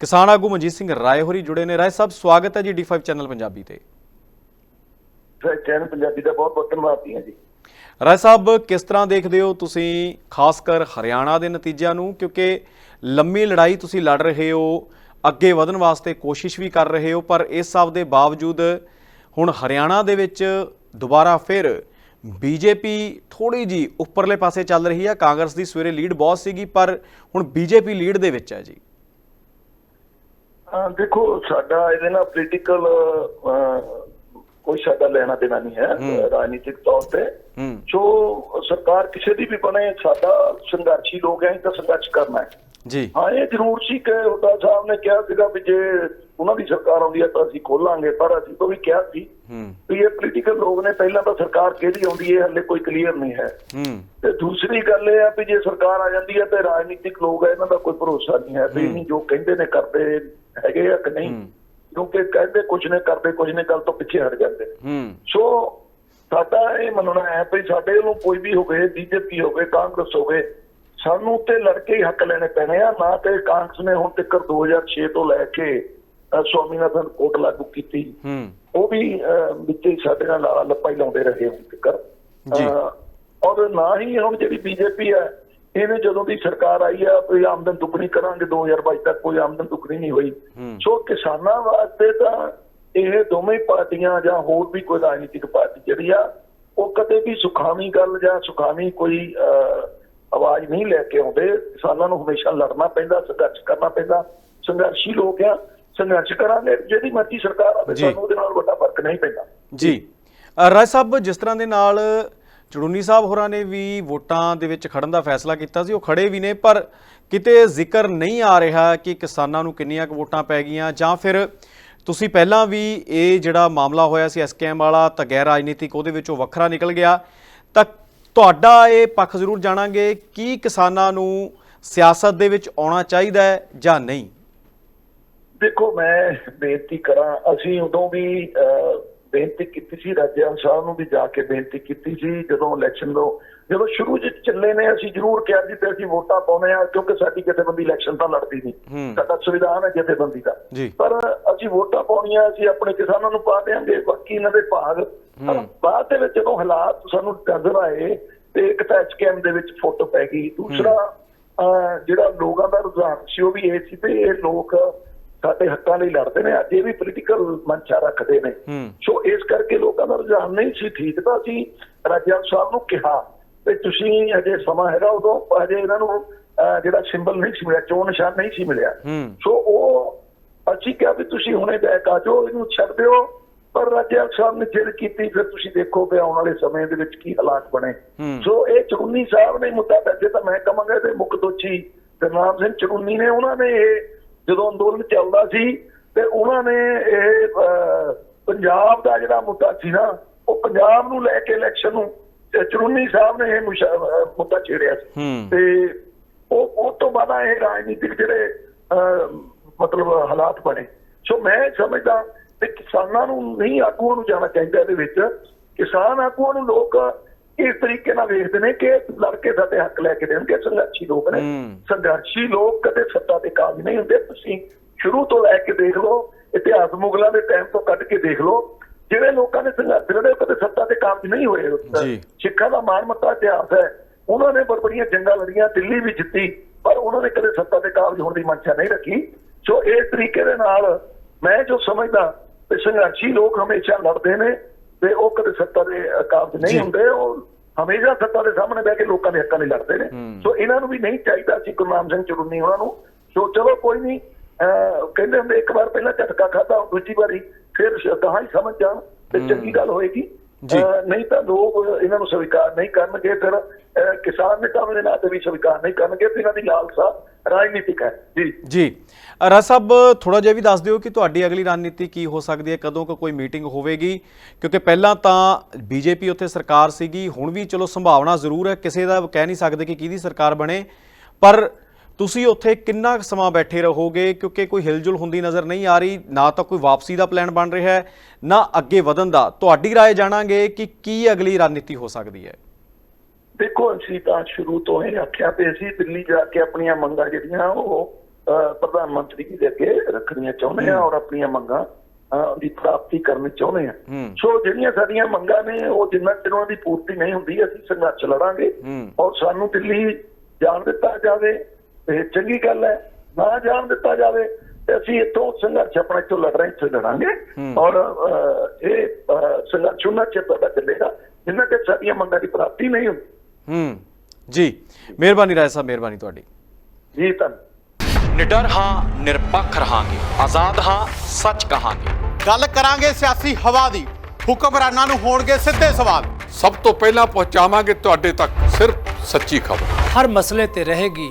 ਕਿਸਾਨ ਆਗੂ ਮਨਜੀਤ ਸਿੰਘ ਰਾਏ ਹੋਰੀ ਜੁੜੇ ਨੇ। ਰਾਏ ਸਾਹਿਬ ਸਵਾਗਤ ਹੈ ਜੀ ਡੀ5 ਚੈਨਲ ਪੰਜਾਬੀ ਤੇ। ਚੈਨਲ ਪੰਜਾਬੀ ਦਾ ਬਹੁਤ ਬਹੁਤ ਧੰਨਵਾਦੀ ਹਾਂ ਜੀ ਰਾਏ ਸਾਹਿਬ ਕਿਸ ਤਰ੍ਹਾਂ ਦੇਖਦੇ ਹੋ ਤੁਸੀਂ ਖਾਸ ਕਰ ਹਰਿਆਣਾ ਦੇ ਨਤੀਜਿਆਂ ਨੂੰ? ਕਿਉਂਕਿ ਲੰਮੀ ਲੜਾਈ ਤੁਸੀਂ ਲੜ ਰਹੇ ਹੋ ਅੱਗੇ ਵਧਣ ਵਾਸਤੇ ਕੋਸ਼ਿਸ਼ ਵੀ ਕਰ ਰਹੇ ਹੋ ਪਰ ਇਸ ਸਭ ਦੇ ਬਾਵਜੂਦ ਹੁਣ ਹਰਿਆਣਾ ਦੇ ਵਿੱਚ ਦੁਬਾਰਾ ਫਿਰ ਬੀਜੇਪੀ ਥੋੜੀ ਜੀ ਉੱਪਰਲੇ ਪਾਸੇ ਚੱਲ ਰਹੀ ਹੈ ਕਾਂਗਰਸ ਦੀ ਸਵੇਰੇ ਲੀਡ ਬਹੁਤ ਸੀਗੀ ਪਰ ਹੁਣ ਬੀਜੇਪੀ ਲੀਡ ਦੇ ਵਿੱਚ ਹੈ ਜੀ। ਦੇਖੋ ਸਾਡਾ ਇਹਦੇ ਨਾਲ ਪੋਲੀਟੀਕਲ ਕੋਈ ਸਾਡਾ ਲੈਣਾ ਦੇਣਾ ਨਹੀਂ ਹੈ ਰਾਜਨੀਤਿਕ ਤੌਰ ਤੇ। ਜੋ ਸਰਕਾਰ ਕਿਸੇ ਦੀ ਵੀ ਬਣੇ ਸਾਡਾ ਸੰਘਰਸ਼ੀ ਲੋਕ ਹੈ ਤਾਂ ਸੰਘਰਸ਼ ਕਰਨਾ ਹੈ। ਜੀ। ਹਾਂ ਇਹ ਜ਼ਰੂਰ ਸੀ ਕਿ ਹੁੱਡਾ ਸਾਹਿਬ ਨੇ ਕਿਹਾ ਸੀਗਾ ਵੀ ਜੇ ਉਹਨਾਂ ਦੀ ਸਰਕਾਰ ਆਉਂਦੀ ਹੈ ਤਾਂ ਅਸੀਂ ਖੋਲਾਂਗੇ ਪਰ ਅਸੀਂ ਤੋਂ ਵੀ ਕਿਹਾ ਸੀ ਹੂੰ। ਵੀ ਇਹ ਪੋਲੀਟੀਕਲ ਲੋਕ ਨੇ ਪਹਿਲਾਂ ਤਾਂ ਸਰਕਾਰ ਕਿਹਦੀ ਆਉਂਦੀ ਹੈ ਹਲੇ ਕੋਈ ਕਲੀਅਰ ਨਹੀਂ ਹੈ। ਹੂੰ। ਤੇ ਦੂਸਰੀ ਗੱਲ ਇਹ ਆ ਵੀ ਜੇ ਸਰਕਾਰ ਆ ਜਾਂਦੀ ਹੈ ਤੇ ਰਾਜਨੀਤਿਕ ਲੋਕ ਹੈ ਇਹਨਾਂ ਦਾ ਕੋਈ ਭਰੋਸਾ ਨਹੀਂ ਹੈ ਵੀ ਨਹੀਂ ਜੋ ਕਹਿੰਦੇ ਨੇ ਕਰਦੇ ਹੈਗੇ ਆ ਕਿ ਨਹੀਂ? ਕਿਉਂਕਿ ਕਹਿੰਦੇ ਕੁਝ ਨੇ ਕਰਦੇ ਕੁਝ ਨੇ ਗੱਲ ਤੋਂ ਪਿੱਛੇ ਹਟ ਜਾਂਦੇ। ਨੇ। ਹੂੰ। ਸੋ ਸਾਡਾ ਇਹ ਮੰਨਣਾ ਹੈ ਵੀ ਸਾਡੇ ਵੱਲੋਂ ਕੋਈ ਵੀ ਹੋਵੇ ਬੀਜੇਪੀ ਹੋਵੇ ਕਾਂਗਰਸ ਹੋਵੇ ਸਾਨੂੰ ਤੇ ਲੜਕੇ ਹੀ ਹੱਕ ਲੈਣੇ ਪੈਣੇ ਆ ਨਾ ਤੇ ਕਾਂਗਰਸ ਨੇ ਹੁਣ ਤੱਕ 2006 ਤੋਂ ਲੈ ਕੇ ਸਵਾਮੀਨਾਥਨ ਕੋਟ ਲਾਗੂ ਕੀਤੀ। ਹੂੰ। ਉਹ ਵੀ ਵਿੱਚ ਸਾਡੇ ਨਾਲ ਲਾਲਾ ਲੱਪਾ ਹੀ ਲਾਉਂਦੇ ਰਹੇ ਹੁਣ ਤੱਕ ਜੀ। ਔਰ ਨਾ ਹੀ ਹੁਣ ਜਿਹੜੀ ਬੀਜੇਪੀ ਹੈ ਇਹਨੇ ਜਦੋਂ ਦੀ ਸਰਕਾਰ ਆਈ ਆ ਕੋਈ ਆਮਦਨ ਦੁੱਗਣੀ ਕਰਾਂਗੇ 2022 ਤੱਕ ਕੋਈ ਆਮਦਨ ਦੁੱਗਣੀ ਨਹੀਂ ਹੋਈ। ਸੋ ਕਿਸਾਨਾਂ ਵਾਸਤੇ ਤਾਂ ਇਹ ਦੋਵੇਂ ਪਾਰਟੀਆਂ ਜਾਂ ਹੋਰ ਵੀ ਕੋਈ ਰਾਜਨੀਤਿਕ ਪਾਰਟੀ ਜਿਹੜੀ ਆ ਉਹ ਕਦੇ ਵੀ ਸੁਖਾਵੀਂ ਗੱਲ ਜਾਂ ਸੁਖਾਵੀਂ ਕੋਈ ਆਵਾਜ਼ ਨਹੀਂ ਲੈ ਕੇ ਆਉਂਦੇ। ਕਿਸਾਨਾਂ ਨੂੰ ਹਮੇਸ਼ਾ ਲੜਨਾ ਪੈਂਦਾ ਸੰਘਰਸ਼ ਕਰਨਾ ਪੈਂਦਾ। ਸੰਘਰਸ਼ੀ ਲੋਕ ਆ ਸੰਘਰਸ਼ ਕਰਾਂਗੇ ਜਿਹੜੀ ਮਰਜ਼ੀ ਸਰਕਾਰ ਆਵੇ। ਸਾਨੂੰ ਉਹਦੇ ਨਾਲ ਵੱਡਾ ਫ਼ਰਕ ਨਹੀਂ ਪੈਂਦਾ। ਜੀ। ਰਾਏ ਸਾਹਿਬ ਜਿਸ ਤਰ੍ਹਾਂ ਦੇ ਨਾਲ ਚੜੂਨੀ ਸਾਹਿਬ ਹੋਰਾਂ ਨੇ ਵੀ ਵੋਟਾਂ ਦੇ ਵਿੱਚ ਖੜਨ ਦਾ ਫੈਸਲਾ ਕੀਤਾ ਸੀ, ਉਹ ਖੜੇ ਵੀ ਨੇ, ਪਰ ਕਿਤੇ ਜ਼ਿਕਰ ਨਹੀਂ ਆ ਰਿਹਾ ਕਿ ਕਿਸਾਨਾਂ ਨੂੰ ਕਿੰਨੀਆਂ ਕੁ ਵੋਟਾਂ ਪੈ ਗਈਆਂ ਜਾਂ ਫਿਰ ਤੁਸੀਂ ਪਹਿਲਾਂ ਵੀ ਇਹ ਜਿਹੜਾ ਮਾਮਲਾ ਹੋਇਆ ਸੀ ਐਸਕੇਐਮ ਵਾਲਾ, ਤਾਂ ਗੈਰ ਰਾਜਨੀਤਿਕ, ਉਹਦੇ ਵਿੱਚੋਂ ਵੱਖਰਾ ਨਿਕਲ ਗਿਆ। ਤਾਂ ਤੁਹਾਡਾ ਇਹ ਪੱਖ ਜ਼ਰੂਰ ਜਾਣਾਂਗੇ ਕੀ ਕਿਸਾਨਾਂ ਨੂੰ ਸਿਆਸਤ ਦੇ ਵਿੱਚ ਆਉਣਾ ਚਾਹੀਦਾ ਹੈ ਜਾਂ ਨਹੀਂ। ਦੇਖੋ, ਮੈਂ ਬੇਨਤੀ ਕਰਾਂ, ਅਸੀਂ ਉਦੋਂ ਵੀ ਬੇਨਤੀ ਕੀਤੀ ਸੀ ਰਾਜਿਆਂ ਸਾਹਿਬ ਨੂੰ ਵੀ ਜਾ ਕੇ ਬੇਨਤੀ ਕੀਤੀ ਸੀ ਜਦੋਂ ਇਲੈਕਸ਼ਨ ਤੋਂ ਜਦੋਂ ਸ਼ੁਰੂ ਚ ਚੱਲੇ ਨੇ ਅਸੀਂ ਜ਼ਰੂਰ ਕਿਹਾ ਸੀ ਤੇ ਅਸੀਂ ਵੋਟਾਂ ਪਾਉਣੇ ਆ ਕਿਉਂਕਿ ਸਾਡੀ ਜਥੇਬੰਦੀ ਇਲੈਕਸ਼ਨ ਤਾਂ ਲੜਦੀ। ਨਹੀਂ। ਸਾਡਾ ਸੰਵਿਧਾਨ ਹੈ ਜਥੇਬੰਦੀ ਦਾ। ਜੀ। ਪਰ ਅਸੀਂ ਵੋਟਾਂ ਪਾਉਣੀਆਂ ਅਸੀਂ ਆਪਣੇ ਕਿਸਾਨਾਂ ਨੂੰ ਪਾ ਦੇਾਂਗੇ ਬਾਕੀ ਇਹਨਾਂ ਦੇ ਭਾਗ। ਬਾਅਦ ਦੇ ਵਿੱਚ ਜਦੋਂ ਹਾਲਾਤ ਸਾਨੂੰ ਨਜ਼ਰ ਆਏ ਤੇ ਇੱਕ ਤਾਂ ਐਚਕੇਐਮ ਦੇ ਵਿੱਚ ਫੋਟੋ ਪੈ ਗਈ ਦੂਸਰਾ ਜਿਹੜਾ ਲੋਕਾਂ ਦਾ ਰੁਝਾਨ ਸੀ ਉਹ ਵੀ ਇਹ ਸੀ ਤੇ ਇਹ ਲੋਕ ਸਾਡੇ ਹੱਕਾਂ ਲਈ ਲੜਦੇ ਨੇ ਅੱਜ ਇਹ ਵੀ ਪੋਲੀਟੀਕਲ ਮਨਸ਼ਾ ਰੱਖਦੇ ਨੇ। ਸੋ ਇਸ ਕਰਕੇ ਲੋਕਾਂ ਦਾ ਰੁਝਾਨ ਨਹੀਂ ਸੀ ਠੀਕ ਤਾਂ ਅਸੀਂ ਰਾਜਾ ਸਾਹਿਬ ਨੂੰ ਕਿਹਾ ਤੇ ਤੁਸੀਂ ਅਜੇ ਸਮਾਂ ਹੈਗਾ ਉਦੋਂ ਅਜੇ ਇਹਨਾਂ ਨੂੰ ਜਿਹੜਾ ਸਿੰਬਲ ਨਹੀਂ ਸੀ ਮਿਲਿਆ ਚੋਣ ਨਿਸ਼ਾਨ ਨਹੀਂ ਸੀ ਮਿਲਿਆ। ਸੋ ਉਹ ਅਸੀਂ ਕਿਹਾ ਵੀ ਤੁਸੀਂ ਹੁਣੇ ਬੈਕ ਆ ਜਾਓ ਇਹਨੂੰ ਛੱਡ ਦਿਓ ਪਰ ਰਾਜਾ ਸਾਹਿਬ ਨੇ ਜਿੱਦ ਕੀਤੀ ਫਿਰ ਤੁਸੀਂ ਦੇਖੋ ਕਿ ਆਉਣ ਵਾਲੇ ਸਮੇਂ ਦੇ ਵਿੱਚ ਕੀ ਹਾਲਾਤ ਬਣੇ। ਸੋ ਇਹ ਚੜੂਨੀ ਸਾਹਿਬ ਨੇ ਮੁੱਦਾ ਵੈਸੇ ਤਾਂ ਮੈਂ ਕਹਾਂਗਾ ਤੇ ਮੁੱਖ ਦੋਸ਼ੀ ਗੁਰਨਾਮ ਸਿੰਘ ਚੜੂਨੀ ਨੇ ਉਹਨਾਂ ਨੇ ਇਹ ਜਦੋਂ ਅੰਦੋਲਨ ਚੱਲਦਾ ਸੀ ਤੇ ਉਹਨਾਂ ਨੇ ਇਹ ਪੰਜਾਬ ਦਾ ਜਿਹੜਾ ਮੁੱਦਾ ਸੀ ਨਾ ਉਹ ਪੰਜਾਬ ਨੂੰ ਲੈ ਕੇ ਇਲੈਕਸ਼ਨ ਨੂੰ ਤੇ ਚੜੂਨੀ ਸਾਹਿਬ ਨੇ ਇਹ ਮੁੱਦਾ ਛੇੜਿਆ ਸੀ। ਤੇ ਉਹ ਉਹ ਤੋਂ ਬਾਅਦ ਇਹ ਰਾਜਨੀਤਿਕ ਜਿਹੜੇ ਮਤਲਬ ਹਾਲਾਤ ਬਣੇ। ਸੋ ਮੈਂ ਸਮਝਦਾ ਕਿ ਕਿਸਾਨਾਂ ਨੂੰ ਨਹੀਂ ਆਗੂਆਂ ਨੂੰ ਜਾਣਾ ਚਾਹੀਦਾ ਇਹਦੇ ਵਿੱਚ। ਕਿਸਾਨ ਆਗੂਆਂ ਨੂੰ ਲੋਕ ਇਸ ਤਰੀਕੇ ਨਾਲ ਵੇਖਦੇ ਨੇ ਕਿ ਲੜਕੇ ਸਾਡੇ ਹੱਕ ਲੈ ਕੇ ਦੇਣਗੇ ਸੰਘਰਸ਼ੀ ਲੋਕ ਨੇ। ਸੰਘਰਸ਼ੀ ਲੋਕ ਕਦੇ ਸੱਤਾ ਦੇ ਕਾਬਿਲ ਨਹੀਂ ਹੁੰਦੇ। ਤੁਸੀਂ ਸ਼ੁਰੂ ਤੋਂ ਲੈ ਕੇ ਦੇਖ ਲਓ ਇਤਿਹਾਸ ਮੁਗਲਾਂ ਦੇ ਟਾਈਮ ਤੋਂ ਕੱਢ ਕੇ ਦੇਖ ਲਓ ਜਿਹੜੇ ਲੋਕਾਂ ਨੇ ਸੰਘਰਸ਼ ਲੜੇ ਉਹ ਕਦੇ ਸੱਤਾ ਦੇ ਕਾਬਿਲ ਨਹੀਂ ਹੋਏ। ਸਿੱਖਾਂ ਦਾ ਮਾਨਮੱਤਾ ਇਤਿਹਾਸ ਹੈ। ਉਹਨਾਂ ਨੇ ਬੜ ਬੜੀਆਂ ਜੰਗਾਂ ਲੜੀਆਂ ਦਿੱਲੀ ਵੀ ਜਿੱਤੀ ਪਰ ਉਹਨਾਂ ਨੇ ਕਦੇ ਸੱਤਾ ਦੇ ਕਾਬਜ ਹੋਣ ਦੀ ਮਨਸ਼ਾ ਨਹੀਂ ਰੱਖੀ। ਸੋ ਇਸ ਤਰੀਕੇ ਦੇ ਨਾਲ ਮੈਂ ਜੋ ਸਮਝਦਾ ਕਿ ਸੰਘਰਸ਼ੀ ਲੋਕ ਹਮੇਸ਼ਾ ਲੜਦੇ ਨੇ ਤੇ ਉਹ ਕਦੇ ਸੱਤਾ ਦੇ ਕਾਬਜ। ਨਹੀਂ ਹੁੰਦੇ ਉਹ ਹਮੇਸ਼ਾ ਸੱਤਾ ਦੇ ਸਾਹਮਣੇ ਬਹਿ ਕੇ ਲੋਕਾਂ ਦੇ ਹੱਕਾਂ ਲਈ ਲੜਦੇ ਨੇ। ਸੋ ਇਹਨਾਂ ਨੂੰ ਵੀ ਨਹੀਂ ਚਾਹੀਦਾ ਸੀ ਗੁਰਨਾਮ ਸਿੰਘ ਚੜੂਨੀ ਉਹਨਾਂ ਨੂੰ ਸੋ ਚਲੋ ਕੋਈ ਨਹੀਂ ਕਹਿੰਦੇ ਹੁੰਦੇ ਇੱਕ ਵਾਰ ਪਹਿਲਾਂ ਝਟਕਾ ਖਾਦਾ ਦੂਜੀ ਵਾਰੀ ਫਿਰ ਕਹਾਂ ਹੀ ਸਮਝ ਜਾਣ ਤੇ ਚੰਗੀ ਗੱਲ ਹੋਏਗੀ ਨਹੀਂ ਤਾਂ ਲੋਕ ਇਹਨਾਂ ਨੂੰ ਸਵੀਕਾਰ ਨਹੀਂ ਕਰਨਗੇ ਫਿਰ ਕਿਸਾਨ ਨੇਤਾਵਾਂ ਦੇ ਨਾਂ ਤੇ ਵੀ ਸਵੀਕਾਰ ਨਹੀਂ ਕਰਨਗੇ ਤੇ ਇਹਨਾਂ ਦੀ ਲਾਲਸਾ ਰਾਜਨੀਤਿਕ ਹੈ। ਜੀ। ਜੀ। ਰਾ ਸਾਹਿਬ ਥੋੜਾ ਜਿਹਾ ਵੀ ਦੱਸ ਦਿਓ ਕਿ ਤੁਹਾਡੀ ਅਗਲੀ ਰਣਨੀਤੀ ਕੀ ਹੋ ਸਕਦੀ ਹੈ ਕਦੋਂ ਕੋਈ ਮੀਟਿੰਗ ਹੋਵੇਗੀ? ਕਿਉਂਕਿ ਪਹਿਲਾਂ ਤਾਂ ਬੀਜੇਪੀ ਉੱਥੇ ਸਰਕਾਰ ਸੀਗੀ ਹੁਣ ਵੀ ਚਲੋ ਸੰਭਾਵਨਾ ਜ਼ਰੂਰ ਹੈ ਕਿਸੇ ਦਾ ਕਹਿ ਨਹੀਂ ਸਕਦੇ ਕਿ ਕਿਹਦੀ ਸਰਕਾਰ ਬਣੇ ਪਰ ਤੁਸੀਂ ਉੱਥੇ ਕਿੰਨਾ ਕੁ ਸਮਾਂ ਬੈਠੇ ਰਹੋਗੇ ਕਿਉਂਕਿ ਕੋਈ ਹਿਲਜੁਲ ਹੁੰਦੀ ਨਜ਼ਰ ਨਹੀਂ ਆ ਰਹੀ ਨਾ ਤਾਂ ਕੋਈ ਵਾਪਸੀ ਦਾ ਪਲਾਨ ਬਣ ਰਿਹਾ ਹੈ ਨਾ ਅੱਗੇ ਵਧਣ ਦਾ ਤੁਹਾਡੀ رائے ਜਾਣਾਂਗੇ ਕਿ ਕੀ ਅਗਲੀ ਰਣਨੀਤੀ ਹੋ ਸਕਦੀ ਹੈ ਦੇਖੋ ਅਸੀਂ ਤਾਂ ਸ਼ੁਰੂ ਤੋਂ ਹੀ ਆਖਿਆ ਤੇ ਅਸੀਂ ਦਿੱਲੀ ਜਾ ਕੇ ਆਪਣੀਆਂ ਮੰਗਾਂ ਜਿਹੜੀਆਂ ਉਹ ਅਹ, ਪ੍ਰਧਾਨ ਮੰਤਰੀ ਜੀ ਦੇ ਅੱਗੇ ਰੱਖਣੀਆਂ ਚਾਹੁੰਦੇ ਆ ਔਰ ਆਪਣੀਆਂ ਮੰਗਾਂ ਅਹ, ਦੀ ਪ੍ਰਾਪਤੀ ਕਰਨੀ ਚਾਹੁੰਦੇ ਆ ਹੂੰ। ਸੋ ਜਿਹੜੀਆਂ ਸਾਡੀਆਂ ਮੰਗਾਂ ਨੇ ਉਹ ਜਿੰਨਾ ਚਿਰ ਉਹਨਾਂ ਦੀ ਪੂਰਤੀ ਨਹੀਂ ਹੁੰਦੀ ਅਸੀਂ ਸੰਘਰਸ਼ ਲੜਾਂਗੇ ਹੂੰ। ਔਰ ਸਾਨੂੰ ਦਿੱਲੀ ਜਾਣ ਦਿੱਤਾ ਜਾਵੇ ਇਹ ਚੰਗੀ ਗੱਲ ਹੈ ਨਾ ਜਾਣ ਦਿੱਤਾ ਜਾਵੇ ਤੇ ਅਸੀਂ ਇੱਥੋਂ ਸੰਘਰਸ਼ ਆਪਣਾ ਇੱਥੋਂ ਲੜ ਰਹੇ ਇੱਥੇ ਲੜਾਂਗੇ। ਔਰ ਇਹ ਸੰਘਰਸ਼ ਉਹਨਾਂ ਚਿਰ ਤੁਹਾਡਾ ਚੱਲੇਗਾ ਜਿੰਨਾ ਚਿਰ ਸਾਡੀਆਂ ਮੰਗਾਂ ਦੀ ਪ੍ਰਾਪਤੀ ਨਹੀਂ ਹੁੰਦੀ। ਹੂੰ। ਜੀ ਮਿਹਰਬਾਨੀ ਰਾਏ ਸਾਹਿਬ ਮਿਹਰਬਾਨੀ ਤੁਹਾਡੀ। ਜੀ ਧੰਨਵਾਦ ਨਿਡਰ ਹਾਂ ਨਿਰਪੱਖ ਰਹਾਂਗੇ। ਆਜ਼ਾਦ ਹਾਂ ਸੱਚ ਕਹਾਂਗੇ। ਗੱਲ ਕਰਾਂਗੇ ਸਿਆਸੀ ਹਵਾ ਦੀ। ਹੁਕਮਰਾਨਾਂ ਨੂੰ ਹੋਣਗੇ ਸਿੱਧੇ ਸਵਾਲ। ਸਭ ਤੋਂ ਪਹਿਲਾਂ ਪਹੁੰਚਾਵਾਂਗੇ ਤੁਹਾਡੇ ਤੱਕ ਸਿਰਫ ਸੱਚੀ ਖਬਰ। ਹਰ ਮਸਲੇ ਤੇ ਰਹੇਗੀ